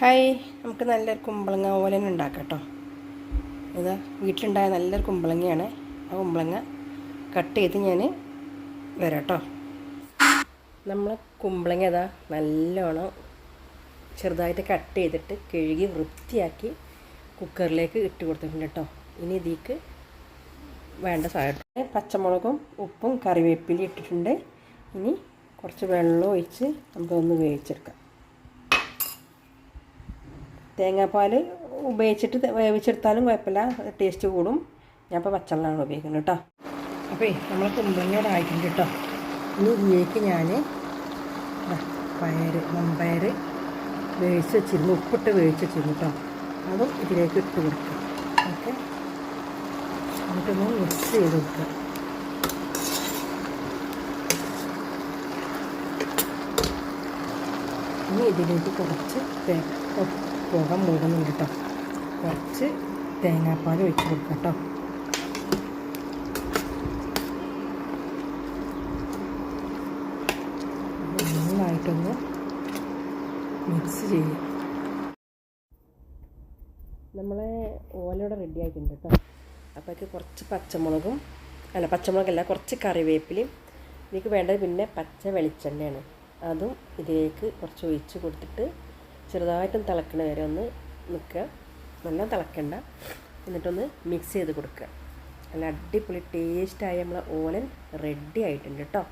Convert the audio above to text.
Hi നമുക്ക് നല്ലൊരു കുമ്പളങ്ങ ഓലൻ ഉണ്ടാക്കാം കേട്ടോ. ഇത് വീട്ടിലുണ്ടായ നല്ലൊരു കുമ്പളങ്ങയാണ്. ആ കുമ്പളങ്ങ കട്ട് ചെയ്ത് ഞാൻ വരാം കേട്ടോ. നമ്മൾ കുമ്പളങ്ങ ഇതാ നല്ലോണം ചെറുതായിട്ട് കട്ട് ചെയ്തിട്ട് കഴുകി വൃത്തിയാക്കി കുക്കറിലേക്ക് ഇട്ട് കൊടുത്തിട്ടുണ്ട് കേട്ടോ. ഇനി ഇതിക്ക് വേണ്ട സാധനം പച്ചമുളകും ഉപ്പും കറിവേപ്പിലയും ഇട്ടിട്ടുണ്ട്. ഇനി കുറച്ച് വെള്ളം ഒഴിച്ച് നമുക്കൊന്ന് വേവിച്ചെടുക്കാം. തേങ്ങാപ്പാൽ ഉപയോഗിച്ചിട്ട് വേവിച്ചെടുത്താലും കുഴപ്പമില്ല. ടേസ്റ്റ് കൂടും. ഞാൻ ഇപ്പോൾ പച്ചവെള്ളമാണ് ഉപയോഗിക്കുന്നത് കേട്ടോ അപ്പോൾ നമ്മൾ കുമ്പളങ്ങയുടെ ആയിട്ടുണ്ട് കേട്ടോ ഇനി ഇതിലേക്ക് ഞാൻ പയർ മമ്പയർ വേവിച്ച് വെച്ചിരുന്നു. ഉപ്പിട്ട് വേവിച്ച് വെച്ചിരുന്നു കേട്ടോ അതും ഇതിലേക്ക് ഇട്ട് കൊടുക്കുക. ഓക്കെ? എന്നിട്ടൊന്ന് മിക്സ് ചെയ്ത് കൊടുക്കുക. ഇനി ഇതിലേക്ക് കുറച്ച് തേങ്ങ ഒ- പുക മൂടുന്നുണ്ട് കേട്ടോ. കുറച്ച് തേങ്ങാപ്പാൽ ഒഴിച്ച് കൊടുക്കാം കേട്ടോ. നന്നായിട്ടൊന്ന് മിക്സ് ചെയ്യാം. നമ്മളെ ഓലയുടെ റെഡി ആയിട്ടുണ്ട് കേട്ടോ. അപ്പോഴേക്ക് കുറച്ച് പച്ചമുളകും അല്ല പച്ചമുളകല്ല കുറച്ച് കറിവേപ്പിലയും ഇതിലേക്ക് വേണ്ടത് പിന്നെ പച്ച വെളിച്ചെണ്ണയാണ്. അതും ഇതിലേക്ക് കുറച്ച് ഒഴിച്ച് കൊടുത്തിട്ട് ചെറുതായിട്ടും തിളക്കണ വരെ ഒന്ന് നിൽക്കുക. നല്ല തിളക്കണ്ട. എന്നിട്ടൊന്ന് മിക്സ് ചെയ്ത് കൊടുക്കുക. നല്ല അടിപൊളി ടേസ്റ്റായ നമ്മളെ ഓലൻ റെഡി ആയിട്ടുണ്ട് കേട്ടോ